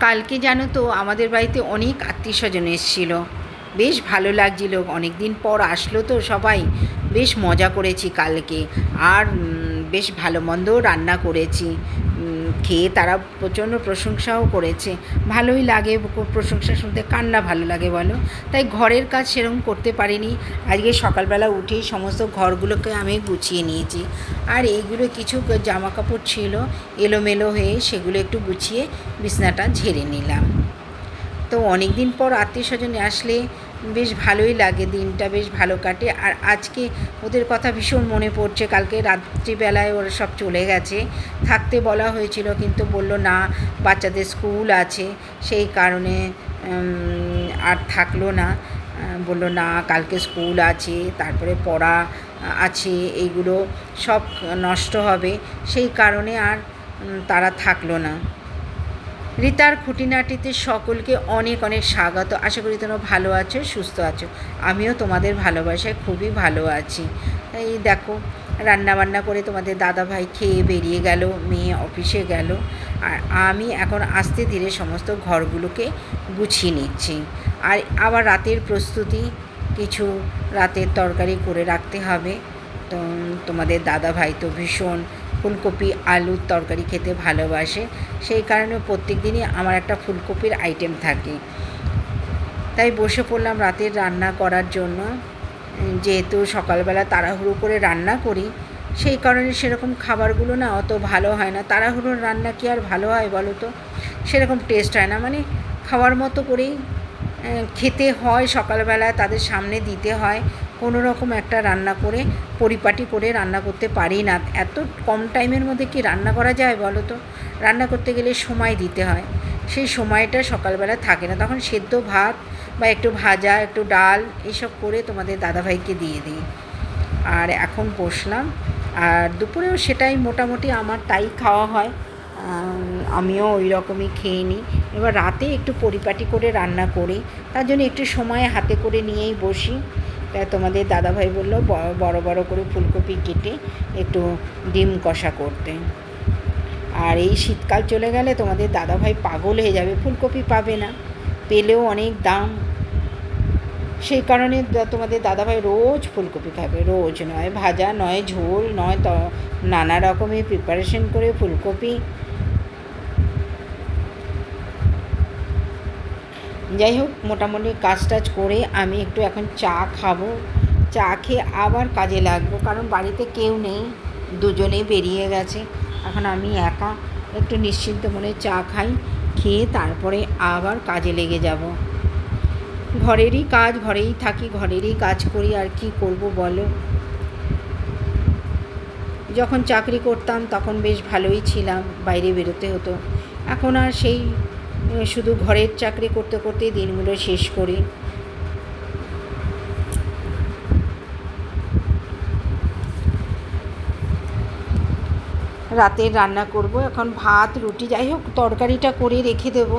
কালকে জানো তো, আমাদের বাড়িতে অনেক আত্মীয় স্বজন এসেছিল। বেশ ভালো লাগছিল অনেক দিন পর আসলো তো সবাই। বেশ মজা করেছি কালকে, আর বেশ ভালো মন্দ রান্না করেছি। খেয়ে তারা প্রচণ্ড প্রশংসাও করেছে। ভালোই লাগে প্রশংসা শুনতে কার না ভালো লাগে বলো। তাই ঘরের কাজ সেরকম করতে পারিনি। আজকে সকালবেলা উঠেই সমস্ত ঘরগুলোকে আমি গুছিয়ে নিয়েছি। আর এইগুলো কিছু জামা কাপড় ছিল, এলোমেলো হয়ে সেগুলো একটু গুছিয়ে বিছনাটা ঝেড়ে নিলাম। তো অনেক দিন পর আত্মীয় স্বজন আসলে বেশ ভালোই লাগে, দিনটা বেশ ভালো কাটে। আর আজকে ওদের কথা ভীষণ মনে পড়ছে, কালকে রাত্রিবেলায় ওরা সব চলে গেছে। থাকতে বলা হয়েছিল, কিন্তু বলল, না, বাচ্চাদের স্কুল আছে। সেই কারণে আর থাকল না। বলল, না, কালকে স্কুল আছে, তারপরে পড়া আছে, এইগুলো সব নষ্ট হবে। সেই কারণে আর তারা থাকল না। রিতার খুঁটিনাটিতে সকলকে অনেক অনেক স্বাগত। আশা করি তোমরা ভালো আছো, সুস্থ আছো। আমিও তোমাদের ভালোবাসায় খুবই ভালো আছি। এই দেখো রান্না বান্না করে তোমাদের দাদা ভাই খেয়ে বেরিয়ে গেল, মেয়ে অফিসে গেল। আর আমি এখন আস্তে ধীরে সমস্ত ঘরগুলোকে গুছিয়ে নিচ্ছি। আর আবার রাতের প্রস্তুতি, কিছু রাতের তরকারি করে রাখতে হবে। তো তোমাদের দাদা ভাই তো ভীষণ ফুলকপি, আলুর তরকারি খেতে ভালোবাসে। সেই কারণে প্রত্যেক দিনই আমার একটা ফুলকপির আইটেম থাকে। তাই বসে পড়লাম রাতের রান্না করার জন্য। যেহেতু সকালবেলা তাড়াহুড়ো করে রান্না করি, সেই কারণে সেরকম খাবারগুলো না অত ভালো হয় না। তাড়াহুড়োর রান্না কি আর ভালো হয় বলো তো? সেরকম টেস্ট হয় না। মানে খাওয়ার মতো করেই খেতে হয় সকালবেলা, তাদের সামনে দিতে হয়। কোনো রকম একটা রান্না করে, পরিপাটি করে রান্না করতে পারি না। এত কম টাইমের মধ্যে কি রান্না করা যায় বলো তো? রান্না করতে গেলে সময় দিতে হয়। সেই সময়টা সকালবেলা থাকে না। তখন সেদ্ধ ভাত বা একটু ভাজা, একটু ডাল এইসব করে তোমাদের দাদাভাইকে দিয়ে দিই। আর এখন বসলাম। আর দুপুরেও সেটাই মোটামুটি আমার তাই খাওয়া হয়। আমিও ওই রকমই খেয়ে নিই। এবার রাতে একটু পরিপাটি করে রান্না করি। তার জন্য একটু সময় হাতে করে নিয়েই বসি। তোমাদের দাদাভাই বলল বড় বড় করে ফুলকপি কেটে একটু ডিম কষা করতে। আর এই শীতকাল চলে গেলে তোমাদের দাদাভাই পাগল হয়ে যাবে, ফুলকপি পাবে না, পেলেও অনেক দাম। সেই কারণে তোমাদের দাদাভাই রোজ ফুলকপি খাবে, রোজ নয়, ভাজা নয়, ঝোল নয় নানা রকমের প্রিপারেশন করে ফুলকপি যাই হোক, মোটামুটি কাজ টাজ করে আমি একটু এখন চা খাব। চা খেয়ে আবার কাজে লাগবো, কারণ বাড়িতে কেউ নেই, দুজনেই বেরিয়ে গেছে। এখন আমি একা একটু নিশ্চিন্ত মনে চা খাই, খেয়ে তারপরে আবার কাজে লেগে যাব। ঘরেরই কাজ, ঘরেই থাকি, ঘরেরই কাজ করি, আর কি করব বলো? যখন চাকরি করতাম তখন বেশ ভালোই ছিলাম, বাইরে বেরোতে হতো। এখন আর সেই শুধু ঘরের চাকরি করতে করতেই দিনগুলো শেষ করি। রাতে রান্না করব, এখন ভাত, রুটি, যাই হোক, তরকারিটা করে রেখে দেব।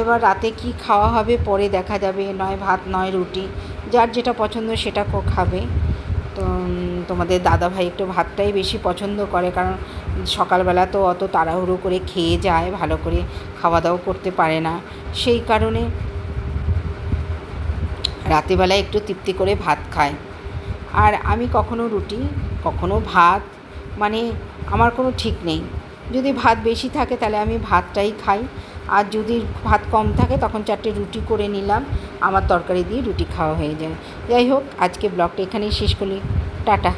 এবার রাতে কি খাওয়া হবে পরে দেখা যাবে, নয় ভাত, নয় রুটি। যার যেটা পছন্দ সেটা খাবে। তো তোমাদের দাদা ভাই একটু ভাতটাই বেশি পছন্দ করে, কারণ সকালবেলা তো অত তাড়াহুড়ো করে খেয়ে যায়, ভালো করে খাওয়া দাওয়া করতে পারে না। সেই কারণে রাতেবেলায় একটু তৃপ্তি করে ভাত খায়। আর আমি কখনো রুটি, কখনো ভাত মানে আমার কোনো ঠিক নেই। যদি ভাত বেশি থাকে তাহলে আমি ভাতটাই খাই। আর যদি ভাত কম থাকে তখন চারটে রুটি করে নিলাম, আমার তরকারি দিয়ে রুটি খাওয়া হয়ে যায়। যাই হোক, আজকে ব্লগটা এখানেই শেষ করি। টাটা।